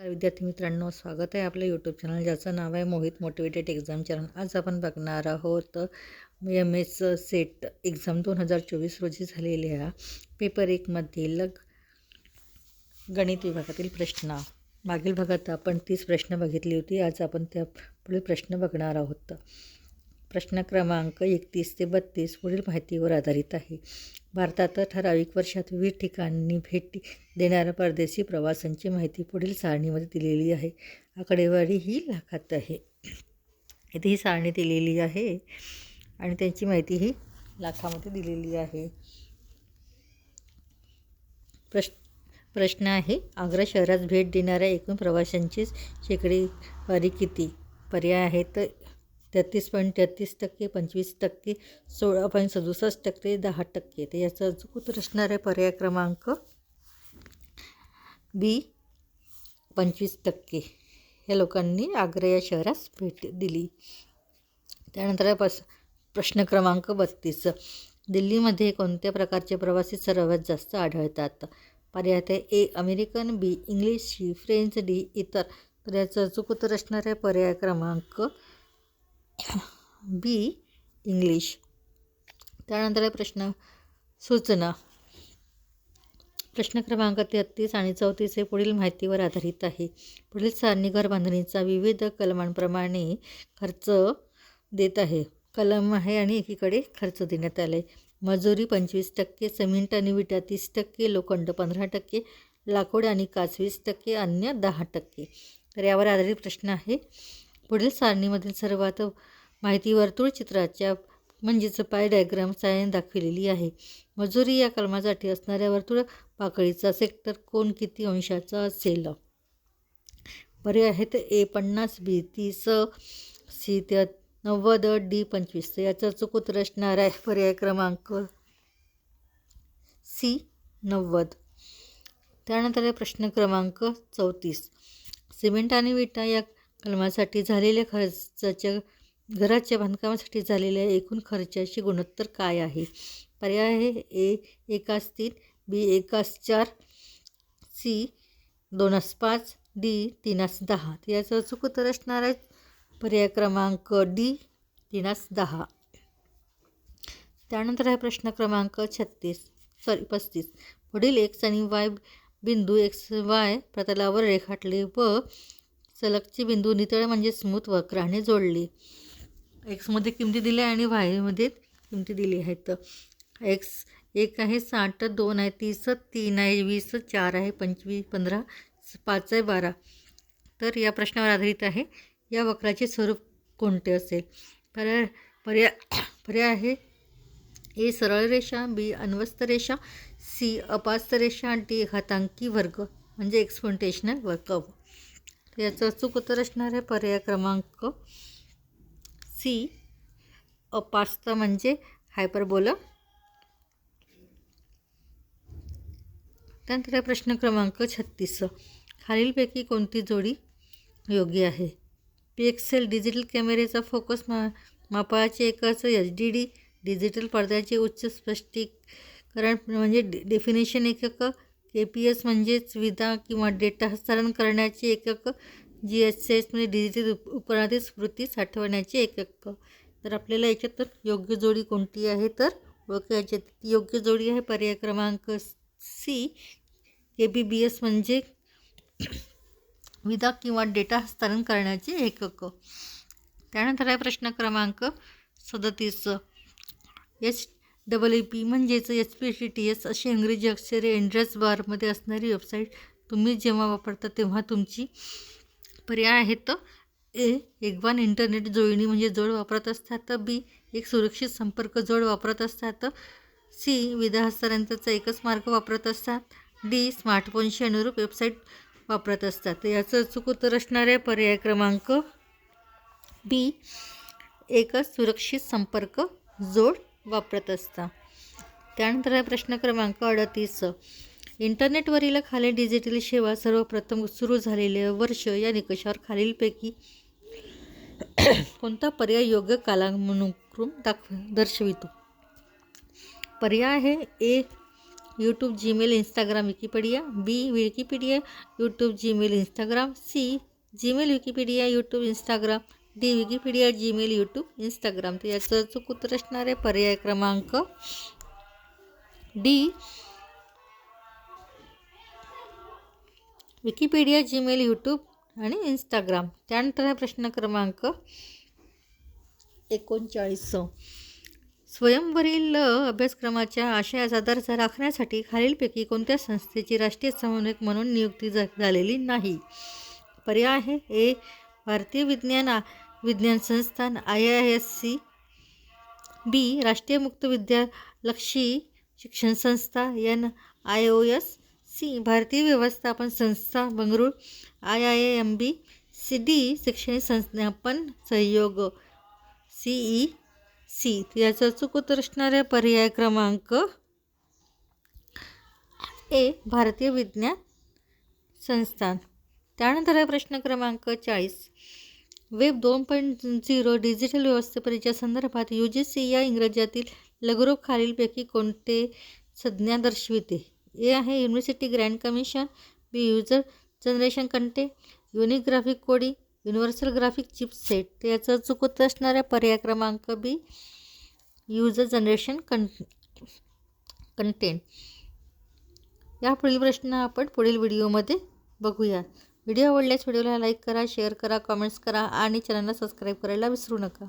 नमस्कार विद्यार्थी मित्रांनो स्वागत आहे आपल्या यूट्यूब चॅनल ज्याचं नाव आहे मोहित मोटिवेटेड एक्झाम चॅनल आज आपण बघणार आहोत एम एस सेट एक्झाम दोन हजार चोवीस रोजी झालेल्या पेपर एकमधील गणित विभागातील प्रश्न. मागील भागात आपण तीस प्रश्न बघितली होती आज आपण त्या पुढील प्रश्न बघणार आहोत. प्रश्न क्रमांक एकतीस ते बत्तीस पुढील माहितीवर आधारित आहे. भारतात ठराविक वर्षात विविध ठिकाणी भेटी देणाऱ्या परदेशी प्रवासांची माहिती पुढील सारणीमध्ये दिलेली आहे. आकडेवारी ही लाखात आहे. इथे ही सारणी दिलेली आहे आणि त्यांची माहिती ही लाखामध्ये दिलेली आहे. प्रश्न प्रश्न आहे आग्रा शहरात भेट देणाऱ्या एकूण प्रवाशांची शेकडेवारी किती? पर्याय आहेत तेहतीस पॉईंट तेहतीस टक्के पंचवीस टक्के सोळा पॉईंट सदुसष्ट टक्के दहा टक्के. तर याचा अचूक असणारे पर्याय क्रमांक बी पंचवीस टक्के. या लोकांनी आग्रा या शहरास भेट दिली. त्यानंतर पस प्रश्न क्रमांक बत्तीस. दिल्लीमध्ये कोणत्या प्रकारचे प्रवासी सर्वात जास्त आढळतात? पर्याय ते A American B English C French D इतर. तर याचं अचूक उत्तर असणारे पर्याय क्रमांक बी इंग्लिश. त्यानंतर आहे प्रश्न सूचना. प्रश्न क्रमांक तेहत्तीस आणि चौतीस हे पुढील माहितीवर आधारित आहे. पुढील सारणी घर बांधणीचा विविध कलमांप्रमाणे खर्च देत आहे. कलम आहे आणि एकीकडे खर्च देण्यात आले मजुरी पंचवीस टक्के सिमेंट आणि विटा तीस टक्के लोखंड पंधरा टक्के लाकूड आणि काच वीस टक्के अन्य दहा टक्के. तर यावर आधारित प्रश्न आहे. पुढील सारणीमधील सर्वात माहिती वर्तुळ चित्राच्या म्हणजेच पाय डायग्राम सायन दाखविलेली आहे. मजुरी या कलमासाठी असणाऱ्या वर्तुळ पाकळीचा सेक्टर कोण किती अंशाचा असेल? पर्याय आहेत ए पन्नास बी तीस सी त्या नव्वद डी पंचवीस. याचा चुकूत उत्तर असणार आहे. पर्याय क्रमांक सी नव्वद. त्यानंतर प्रश्न क्रमांक चौतीस. सिमेंट आणि विटा या कलमासाठी झालेल्या खर्चाच्या घराच्या बांधकामासाठी झालेल्या एकूण खर्चाची गुणोत्तर काय आहे? पर्याय आहे ए एकास तीन बी एकास चार सी दोनास पाच डी तीनास दहा. तर याचं अचूक उत्तर असणार आहे पर्याय क्रमांक डी तीनास दहा. त्यानंतर आहे प्रश्न क्रमांक छत्तीस सॉरी पस्तीस. पुढील एक्स आणि वाय बिंदू एक्स वाय प्रतलावर रेखाटले व सलगचे बिंदू नितळ म्हणजे स्मूथ वक्राने जोडले. एक्समध्ये किमती दिल्या आणि वायमध्ये किमती दिली आहेत. एक्स एक आहे साठ दोन आहे तीस तीन आहे वीस चार आहे पंचवीस पंधरा पाच आहे बारा. तर या प्रश्नावर आधारित आहे. या वक्राचे स्वरूप कोणते असेल? पर्याय पर्याय पर्याय आहे. ए सरळ रेषा बी अन्वस्त रेषा सी अपास्त रेषा डी घातांकी वर्ग. म्हणजे एक्सपोंटेशनल वर्क याचं अचूक उत्तर असणार आहे पर्याय क्रमांक सी. अपास्ता म्हणजे हायपरबोला. त्यानंतर आहे प्रश्न क्रमांक छत्तीस. खालीलपैकी कोणती जोडी योग्य आहे? पी एक्सेल डिजिटल कॅमेरेचा फोकस मा मापाचे एकच एच डी डी डिजिटल पडद्याचे उच्च स्पष्टीकरण म्हणजे डेफिनेशन एकक के पी एस म्हणजेच विधा किंवा डेटा हस्तांतरण करण्याचे एकक जी एस एस म्हणजे डिजिटल उपकरणातील स्मृती साठवण्याचे एकक. तर आपल्याला याच्यात योग्य जोडी कोणती आहे तर याच्यात. योग्य जोडी आहे पर्याय क्रमांक सी के बी बी एस म्हणजे विधा किंवा डेटा हस्तांतरण करण्याचे एकक. त्यानंतर आहे प्रश्न क्रमांक सदतीस. एच डबल ई पी म्हणजेच H P T T S अशी इंग्रजी अक्षरे एंड्रेस बारमध्ये असणारी वेबसाईट तुम्ही जेव्हा वापरता तेव्हा तुमची पर्याय आहेत. ए एकवान इंटरनेट जोडणी म्हणजे जोड वापरत असतात. बी एक सुरक्षित संपर्क जोड वापरत असतात. सी विधा हस्तांतराचा एकच मार्ग वापरत असतात. डी स्मार्टफोनशी अनुरूप वेबसाईट वापरत असतात. याचं अचूक उत्तर असणारे पर्याय क्रमांक. बी एकच सुरक्षित संपर्क जोड वापरत असता. त्यानंतर आहे प्रश्न क्रमांक अडतीस. इंटरनेटवरील खालील डिजिटल सेवा सर्वप्रथम सुरू झालेले वर्ष या निकषावर खालीलपैकी कोणता पर्याय योग्य कालानुक्रम दाखव दर्शवितो? पर्याय आहे A YouTube Gmail Instagram Wikipedia B Wikipedia YouTube Gmail Instagram C Gmail Wikipedia YouTube Instagram D Wikipedia Gmail YouTube Instagram तर याचं चुकूत असणारे पर्याय क्रमांक डी विकिपीडिया जीमेल यूट्यूब आणि इंस्टाग्राम त्यानंतर आहे प्रश्न क्रमांक एकोणचाळीस. स्वयंवरील अभ्यासक्रमाच्या आशयाचा दर्जा राखण्यासाठी खालीलपैकी कोणत्या संस्थेची राष्ट्रीय समन्वयक म्हणून नियुक्ती झा झालेली नाही? पर्याय आहे. ए. भारतीय विज्ञान आ- विज्ञान संस्थान I I S C B राष्ट्रीय मुक्त विद्यालक्षी शिक्षण संस्था N I O S C भारतीय व्यवस्थापन संस्था Bengaluru I I M B C D शैक्षणिक संस्थापन सहयोग सी ई e, सी याचं अचूक उत्तर असणारे पर्याय क्रमांक ए भारतीय विज्ञान संस्थान. त्यानंतर आहे प्रश्न क्रमांक चाळीस. वेब दोन पॉईंट झिरो डिजिटल व्यवस्थेपरीच्या संदर्भात यू जी सी या इंग्रजातील लघुरूप खालीलपैकी कोणते संज्ञा दर्शविते? ए आहे university grants commission B user generation कंटे unique graphic code universal graphic chip set याचं चुकत असणाऱ्या पर्याय क्रमांक बी युजर जनरेशन कं कंटेंट या पुढील प्रश्न आपण पुढील व्हिडिओमध्ये बघूया. व्हिडिओ आवडल्यास व्हिडिओला लाईक करा शेअर करा कमेंट्स करा आणि चॅनलला सबस्क्राईब करायला विसरू नका.